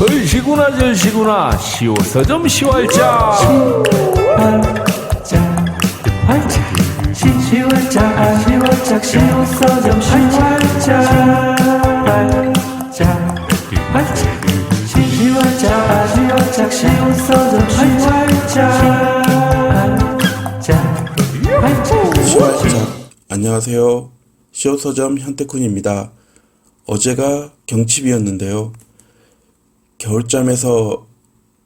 헐시구나 절시구나 시옷서점 시활자 활짝 활짝 시시활짝 아시활짝 시옷서점 시활짝 활짝 활짝 시시활짝 아시활짝 시옷서점 시활짝 활짝 활짝 시활짝 안녕하세요. 시옷서점 현태쿤입니다. 어제가 경칩이었는데요. 겨울잠에서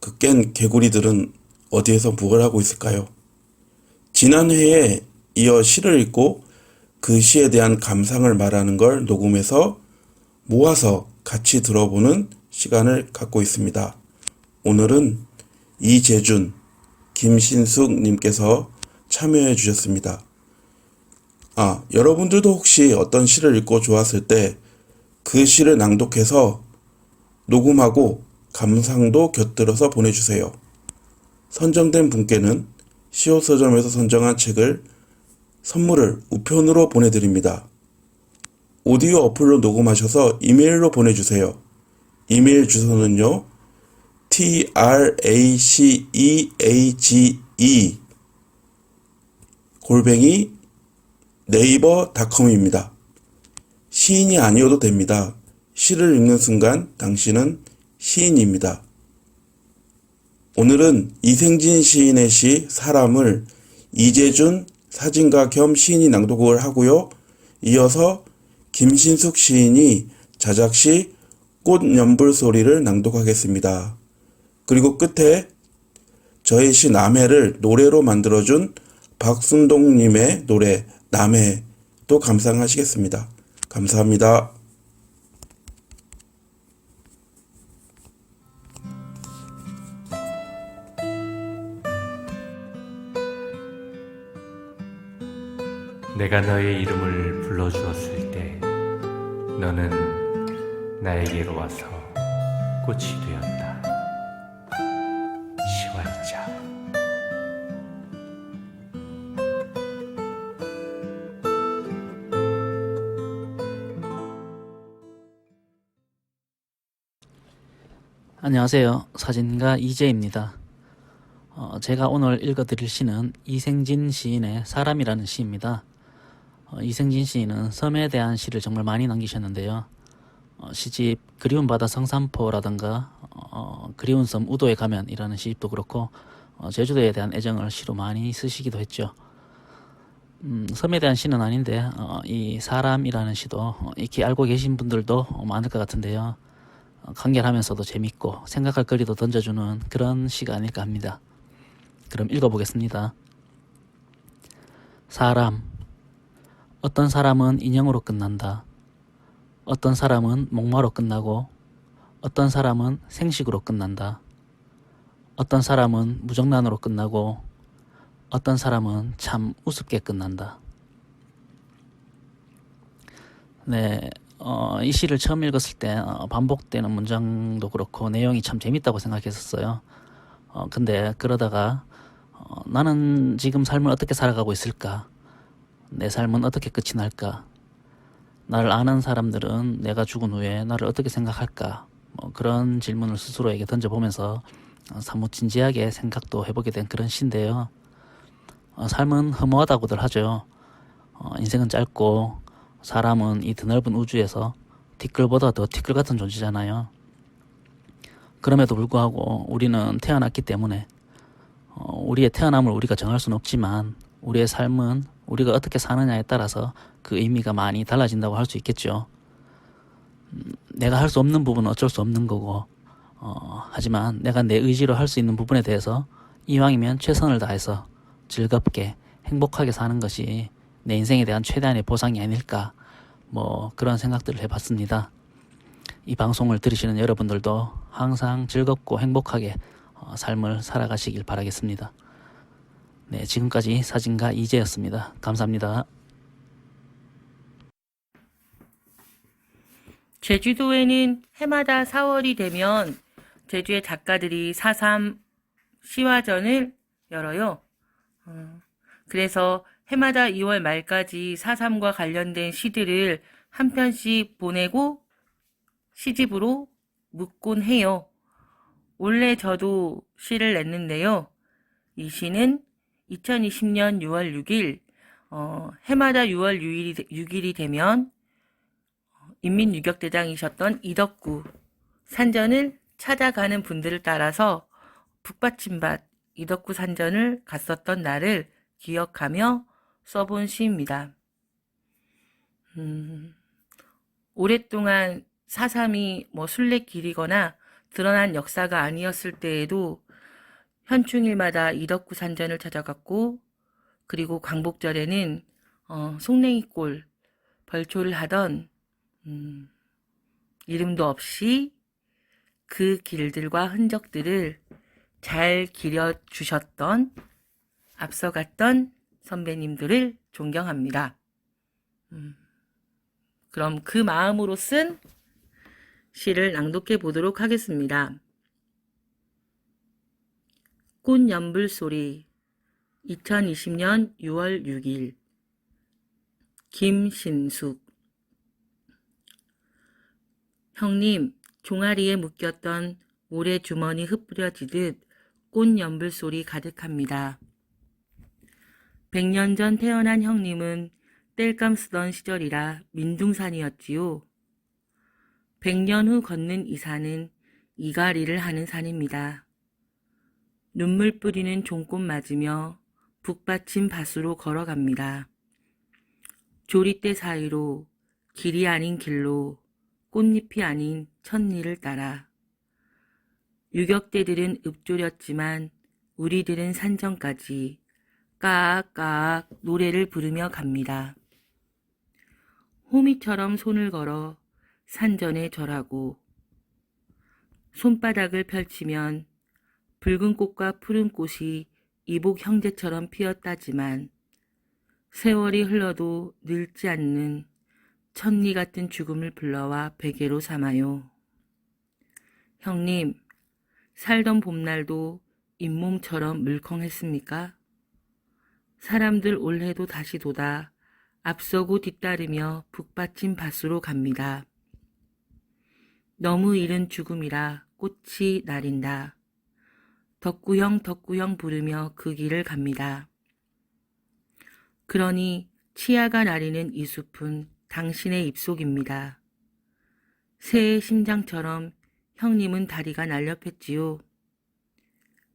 그 깬 개구리들은 어디에서 뭘 하고 있을까요? 지난 회에 이어 시를 읽고 그 시에 대한 감상을 말하는 걸 녹음해서 모아서 같이 들어보는 시간을 갖고 있습니다. 오늘은 이재준, 김신숙 님께서 참여해 주셨습니다. 아, 여러분들도 혹시 어떤 시를 읽고 좋았을 때 그 시를 낭독해서 녹음하고 감상도 곁들여서 보내주세요. 선정된 분께는 시옷서점에서 선정한 책을 선물을 우편으로 보내드립니다. 오디오 어플로 녹음하셔서 이메일로 보내주세요. 이메일 주소는요, traceage 골뱅이 네이버 닷컴입니다. 시인이 아니어도 됩니다. 시를 읽는 순간 당신은 시인입니다. 오늘은 이생진 시인의 시 사람을 이재준 사진가 겸 시인이 낭독을 하고요. 이어서 김신숙 시인이 자작시 꽃 연불 소리를 낭독하겠습니다. 그리고 끝에 저의 시 남해를 노래로 만들어준 박순동님의 노래 남해도 감상하시겠습니다. 감사합니다. 내가 너의 이름을 불러주었을 때 너는 나에게로 와서 꽃이 되었다 시활자 안녕하세요. 사진가 이재입니다. 어, 제가 오늘 읽어드릴 시는 이생진 시인의 사람이라는 시입니다. 어, 이생진 시인은 섬에 대한 시를 정말 많이 남기셨는데요. 어, 시집 그리운 바다 성산포라든가 어, 그리운 섬 우도에 가면 이라는 시집도 그렇고 어, 제주도에 대한 애정을 시로 많이 쓰시기도 했죠. 음, 섬에 대한 시는 아닌데 어, 이 사람이라는 시도 어, 익히 알고 계신 분들도 어, 많을 것 같은데요. 어, 간결하면서도 재밌고 생각할 거리도 던져주는 그런 시가 아닐까 합니다. 그럼 읽어보겠습니다. 사람 어떤 사람은 인형으로 끝난다. 어떤 사람은 목마로 끝나고 어떤 사람은 생식으로 끝난다. 어떤 사람은 무정란으로 끝나고 어떤 사람은 참 우습게 끝난다. 네, 어, 이 시를 처음 읽었을 때 어, 반복되는 문장도 그렇고 내용이 참 재밌다고 생각했었어요. 어, 근데 그러다가 어, 나는 지금 삶을 어떻게 살아가고 있을까? 내 삶은 어떻게 끝이 날까? 나를 아는 사람들은 내가 죽은 후에 나를 어떻게 생각할까? 뭐 그런 질문을 스스로에게 던져보면서 어, 사뭇 진지하게 생각도 해보게 된 그런 시인데요. 어, 삶은 허무하다고들 하죠. 어, 인생은 짧고 사람은 이 드넓은 우주에서 티끌보다 더 티끌 같은 존재잖아요. 그럼에도 불구하고 우리는 태어났기 때문에 어, 우리의 태어남을 우리가 정할 수는 없지만 우리의 삶은 우리가 어떻게 사느냐에 따라서 그 의미가 많이 달라진다고 할 수 있겠죠. 음, 내가 할 수 없는 부분은 어쩔 수 없는 거고, 어, 하지만 내가 내 의지로 할 수 있는 부분에 대해서 이왕이면 최선을 다해서 즐겁게 행복하게 사는 것이 내 인생에 대한 최대한의 보상이 아닐까, 뭐 그런 생각들을 해봤습니다. 이 방송을 들으시는 여러분들도 항상 즐겁고 행복하게 어, 삶을 살아가시길 바라겠습니다. 네, 지금까지 사진가 이재였습니다. 감사합니다. 제주도에는 해마다 4월이 되면 제주의 작가들이 4.3 시화전을 열어요. 어, 그래서 해마다 2월 말까지 4.3과 관련된 시들을 한 편씩 보내고 시집으로 묻곤 해요. 원래 저도 시를 냈는데요. 이 시는 2020년 6월 6일, 어, 해마다 6월 6일이, 6일이 되면 인민유격대장이셨던 이덕구 산전을 찾아가는 분들을 따라서 북받침밭 이덕구 산전을 갔었던 날을 기억하며 써본 시입니다. 음, 오랫동안 사삼이 뭐 순례길이거나 드러난 역사가 아니었을 때에도 현충일마다 이덕구 산전을 찾아갔고 그리고 광복절에는 어, 송냉이골 벌초를 하던 음, 이름도 없이 그 길들과 흔적들을 잘 기려주셨던 앞서갔던 선배님들을 존경합니다. 음, 그럼 그 마음으로 쓴 시를 낭독해 보도록 하겠습니다. 꽃연불 소리 2020년 6월 6일 김신숙 형님 종아리에 묶였던 모래 주머니 흩뿌려지듯 꽃연불 소리 가득합니다. 백년 전 태어난 형님은 땔감 쓰던 시절이라 민둥산이었지요. 백년 후 걷는 이 산은 이가리를 하는 산입니다. 눈물 뿌리는 종꽃 맞으며 북받침 밭으로 걸어갑니다. 조리대 사이로 길이 아닌 길로 꽃잎이 아닌 천리를 따라 유격대들은 읊조렸지만 우리들은 산정까지 까악까악 노래를 부르며 갑니다. 호미처럼 손을 걸어 산전에 절하고 손바닥을 펼치면 붉은 꽃과 푸른 꽃이 이복 형제처럼 피었다지만 세월이 흘러도 늙지 않는 천리 같은 죽음을 불러와 베개로 삼아요. 형님, 살던 봄날도 잇몸처럼 물컹했습니까? 사람들 올해도 다시 도다 앞서고 뒤따르며 북받침 밭으로 갑니다. 너무 이른 죽음이라 꽃이 나린다. 덕구형 덕구형 부르며 그 길을 갑니다. 그러니 치아가 나리는 이 숲은 당신의 입속입니다. 새의 심장처럼 형님은 다리가 날렵했지요.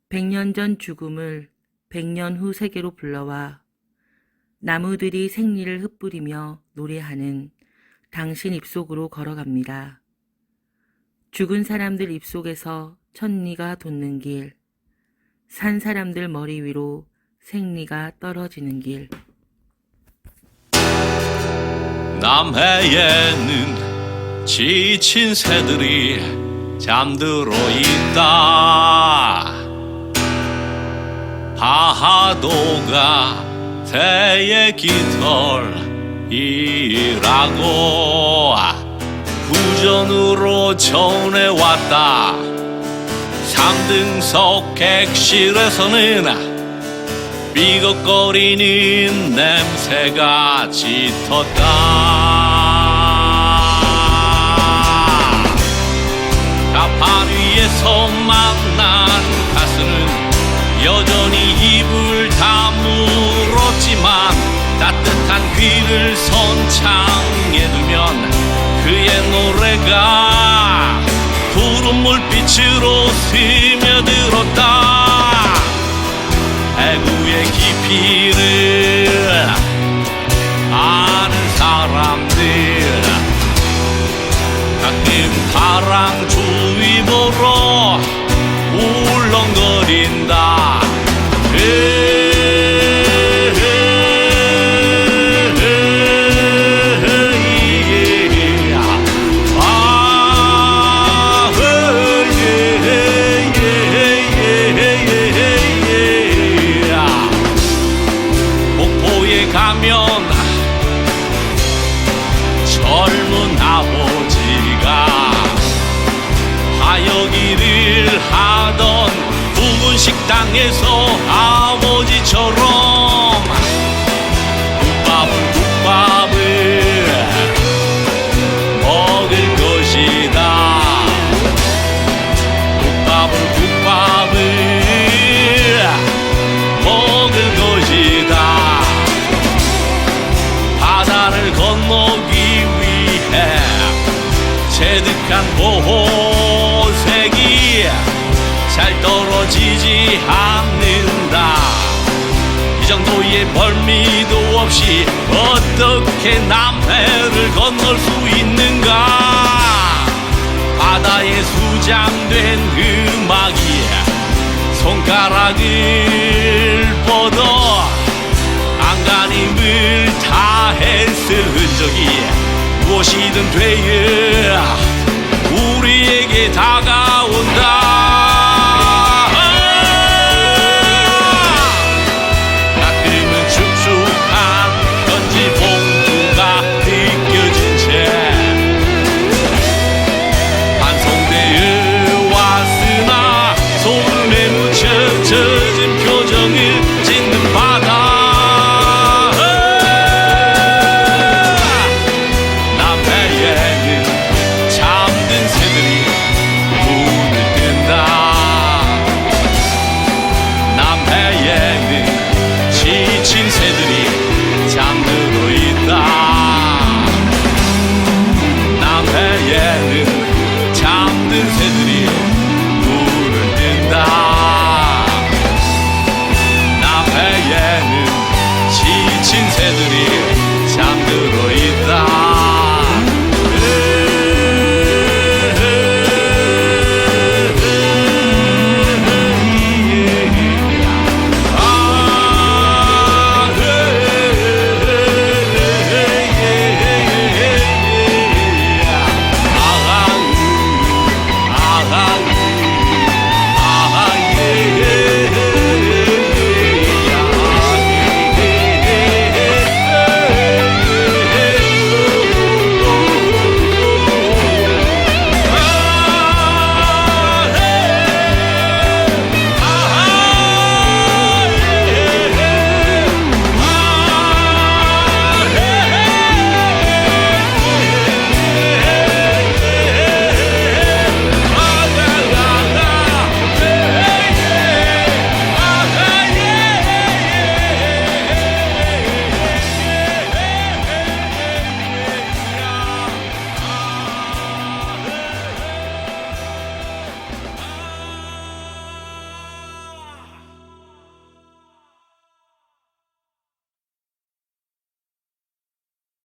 백년 전 죽음을 백년 후 세계로 불러와 나무들이 생리를 흩뿌리며 노래하는 당신 입속으로 걸어갑니다. 죽은 사람들 입속에서 천리가 돋는 길, 산 사람들 머리 위로 생리가 떨어지는 길. 남해에는 지친 새들이 잠들어 있다. 하하도가 새의 깃털이라고 후전으로 전해왔다. 삼등석 객실에서는 삐걱거리는 냄새가 짙었다. 가판 위에서 만난 가슴은 여전히 입을 다물었지만 따뜻한 귀를 선창에 두면 그의 노래가 푸른 물빛으로 스며들었다. 해구의 깊이를 아는 사람들 가끔 바람 주위보로 울렁거린다 식당에서 아버지처럼 않는다. 이 정도의 멀미도 없이 어떻게 남해를 건널 수 있는가? 바다에 수장된 음악이 손가락을 뻗어 안간힘을 다했을 흔적이 무엇이든 되어 우리에게 다가